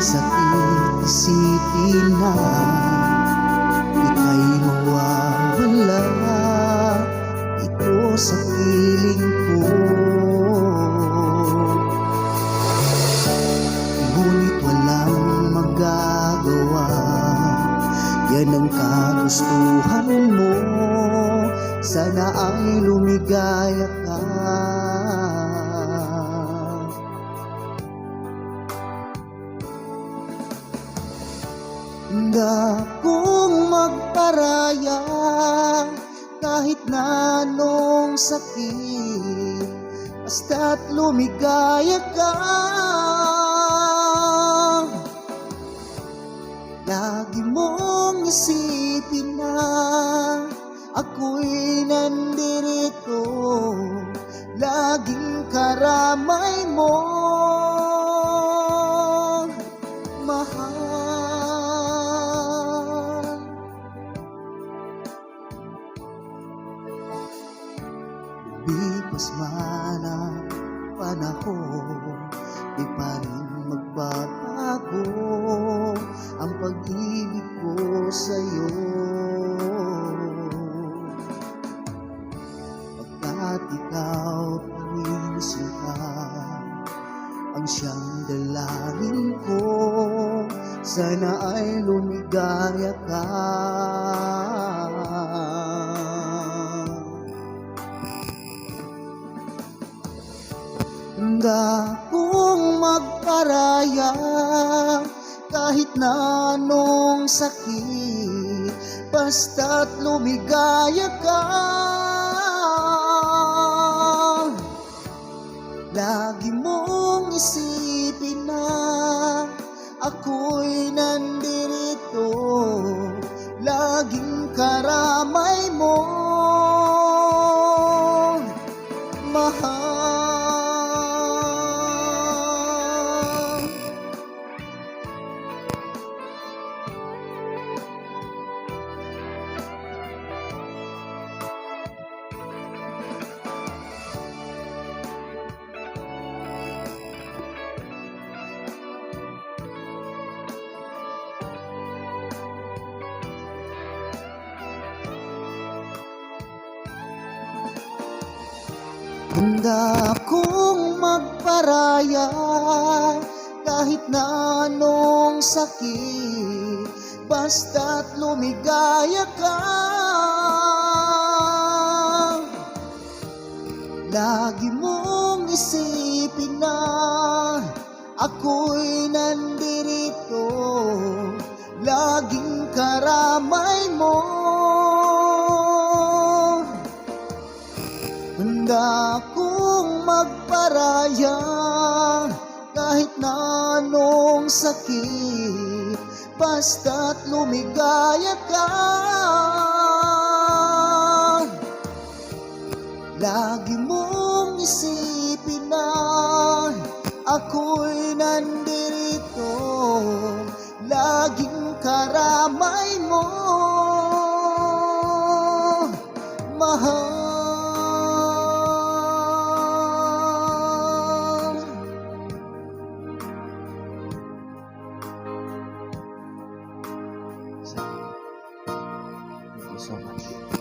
sakit isipin na Ika'y mawawala. Ito sa piling ko. Ngunit walang magagawa. Yan ang kagustuhan mo. Sana ay lumigaya ka Handa kong magparaya kahit na anong sakit Basta't lumigaya ka. Lagi mong isipin na ako'y nandirito Laging karamay mo Bipas man ang panahon Di pa rin magbabago Ang pag-ibig ko sa'yo. Pagkat ikaw pa rin sinta Ang siyang dalangin ko Sana ay lumigaya ka Handa kong magparaya kahit na anong sakit Basta't lumigaya ka. Lagi mong isipin na ako'y nandirito Laging karamay mo Handa kong magparaya kahit na anong sakit Basta't lumigaya ka. Lagi mong isipin na ako'y nandirito Laging karamay mo Handa kong magparaya kahit na anong sakit Basta't lumigaya ka. Lagi mong isipin na ako'y nandirito Laging karamay mo you so much.